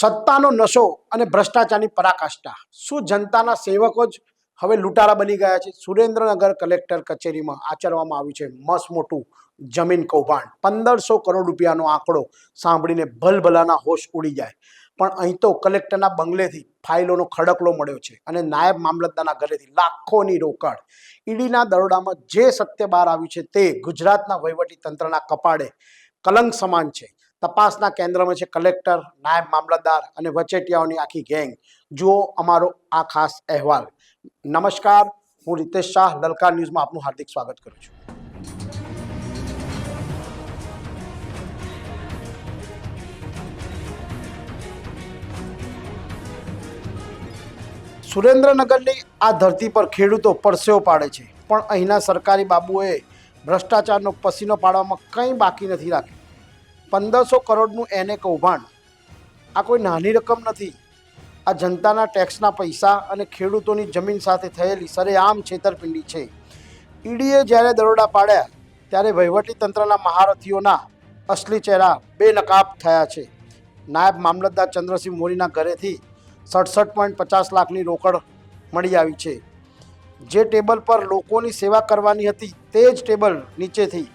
સત્તાનો નશો અને ભ્રષ્ટાચારની પરાકાષ્ઠા. શું જનતાના સેવકો જ હવે લૂંટારા બની ગયા છે? સુરેન્દ્રનગર કલેક્ટર કચેરીમાં આચરવામાં આવ્યું છે મસ મોટું જમીન કૌભાંડ. પંદરસો કરોડ રૂપિયાનો આંકડો સાંભળીને ભલભલાના હોશ ઉડી જાય. પણ અહીં તો કલેક્ટરના બંગલેથી ફાઇલોનો ખડકલો મળ્યો છે અને નાયબ મામલતદારના ઘરેથી લાખોની રોકડ. ઈડીના દરોડામાં જે સત્ય બહાર આવ્યું છે તે ગુજરાતના વહીવટી તંત્રના કપાળે કલંક સમાન છે. તપાસના કેન્દ્રમાં છે કલેક્ટર, નાયબ મામલતદાર અને વચેટિયાઓની આખી ગેંગ. જુઓ અમારો આ ખાસ અહેવાલ. નમસ્કાર, હું રીતેશ શાહ લલકાર ન્યૂઝમાં આપનું હાર્દિક સ્વાગત કરું છું. સુરેન્દ્રનગરની આ ધરતી પર ખેડૂતો પરસેવો પાડે છે. પણ અહીંના સરકારી બાબુએ ભ્રષ્ટાચારનો પસીનો પાડવામાં કંઈ બાકી નથી રાખ્યું. પંદરસો કરોડનું એને કૌભાંડ આ કોઈ નાની રકમ નથી. આ જનતાના ટેક્સના પૈસા અને ખેડૂતોની જમીન સાથે થયેલી સરેઆમ છેતરપિંડી છે. ઈડીએ જ્યારે દરોડા પાડ્યા, ત્યારે વહીવટી તંત્રના મહારથીઓના અસલી ચહેરા બેનકાબ થયા છે. નાયબ મામલતદાર ચંદ્રસિંહ મોરીના ઘરેથી સડસઠ પોઈન્ટ પચાસ લાખની રોકડ મળી આવી છે. જે ટેબલ પર લોકોની સેવા કરવાની હતી તે જ ટેબલ નીચેથી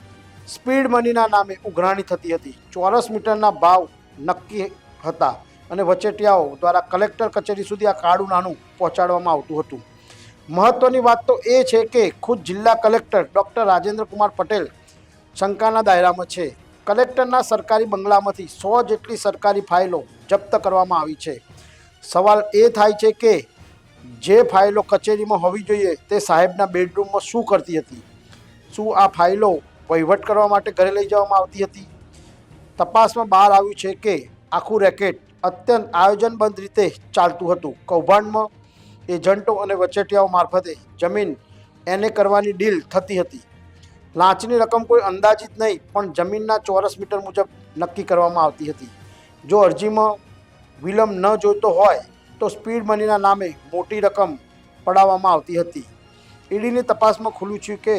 સ્પીડ મનીના નામે ઉઘરાણી થતી હતી. ચોરસ મીટરના ભાવ નક્કી હતા અને વચેટિયાઓ દ્વારા કલેક્ટર કચેરી સુધી આ કાળું નાનું પહોંચાડવામાં આવતું હતું. મહત્વની વાત તો એ છે કે ખુદ જિલ્લા કલેક્ટર ડૉક્ટર રાજેન્દ્ર કુમાર પટેલ શંકાના દાયરામાં છે. કલેક્ટરના સરકારી બંગલામાંથી સો જેટલી સરકારી ફાઇલો જપ્ત કરવામાં આવી છે. સવાલ એ થાય છે કે જે ફાઇલો કચેરીમાં હોવી જોઈએ તે સાહેબના બેડરૂમમાં શું કરતી હતી? શું આ ફાઇલો વહીવટ કરવા માટે ઘરે લઈ જવામાં આવતી હતી. તપાસમાં બહાર આવ્યું છે કે આખું રેકેટ અત્યંત આયોજનબંધ રીતે ચાલતું હતું. કૌભાંડમાં એજન્ટો અને વચેટિયાઓ મારફતે જમીન એને કરવાની ડીલ થતી હતી. લાંચની રકમ કોઈ અંદાજિત નહીં, પણ જમીનના ચોરસ મીટર મુજબ નક્કી કરવામાં આવતી હતી. જો અરજીમાં વિલંબ ન જોઈતો હોય, તો સ્પીડ મનીના નામે મોટી રકમ પડાવવામાં આવતી હતી. ઈડીની તપાસમાં ખુલ્યું છે કે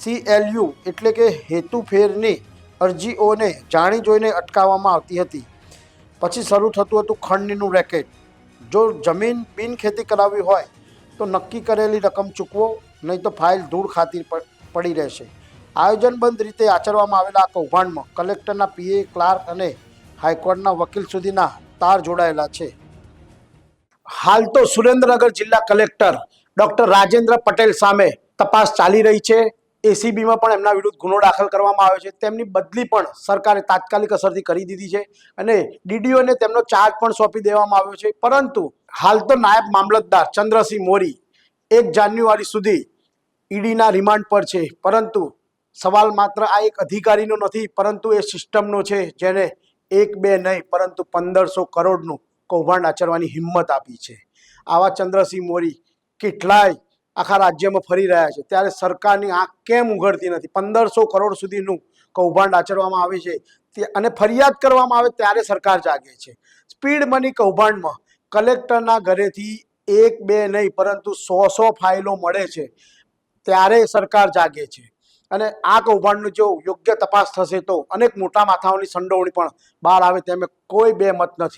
સીએલયુ એટલે કે હેતુફેરની અરજીઓને જાણી જોઈને અટકાવવામાં આવતી હતી. પછી શરૂ થતું હતું ખંડણીનું રેકેટ. જો જમીન બિનખેતી કરાવવી હોય, તો નક્કી કરેલી રકમ ચૂકવો, નહીં તો ફાઇલ ધૂળ ખાતી પડી રહેશે. આયોજનબંધ રીતે આચરવામાં આવેલા આ કૌભાંડમાં કલેક્ટરના પીએ, ક્લાર્ક અને હાઈકોર્ટના વકીલ સુધીના તાર જોડાયેલા છે. હાલ તો સુરેન્દ્રનગર જિલ્લા કલેક્ટર ડોક્ટર રાજેન્દ્ર પટેલ સામે તપાસ ચાલી રહી છે. એસીબીમાં પણ એમના વિરુદ્ધ ગુનો દાખલ કરવામાં આવ્યો છે. તેમની બદલી પણ સરકારે તાત્કાલિક અસરથી કરી દીધી છે અને ડીડીઓને તેમનો ચાર્જ પણ સોંપી દેવામાં આવ્યો છે. પરંતુ હાલ તો નાયબ મામલતદાર ચંદ્રસિંહ મોરી એક જાન્યુઆરી સુધી ઈડીના રિમાન્ડ પર છે. પરંતુ સવાલ માત્ર આ એક અધિકારીનો નથી, પરંતુ એ સિસ્ટમનો છે, જેને એક બે નહીં, પરંતુ પંદરસો કરોડનું કૌભાંડ આચરવાની હિંમત આપી છે. આવા ચંદ્રસિંહ મોરી કેટલાય આખા રાજ્યમાં ફરી રહ્યા છે. ત્યારે સરકારની આંખ કેમ ઉઘડતી નથી? પંદરસો કરોડ સુધીનું કૌભાંડ આચરવામાં આવે છે. અને ફરિયાદ કરવામાં આવે ત્યારે સરકાર જાગે છે. સ્પીડ મની કૌભાંડમાં કલેક્ટરના ઘરેથી એક, બે નહીં, પરંતુ સો સો ફાઇલો મળે છે. ત્યારે સરકાર જાગે છે. અને આ કૌભાંડનું જો યોગ્ય તપાસ થશે તો અનેક મોટા માથાઓની સંડોવણી પણ બહાર આવે તેમ કોઈ બે મત નથી.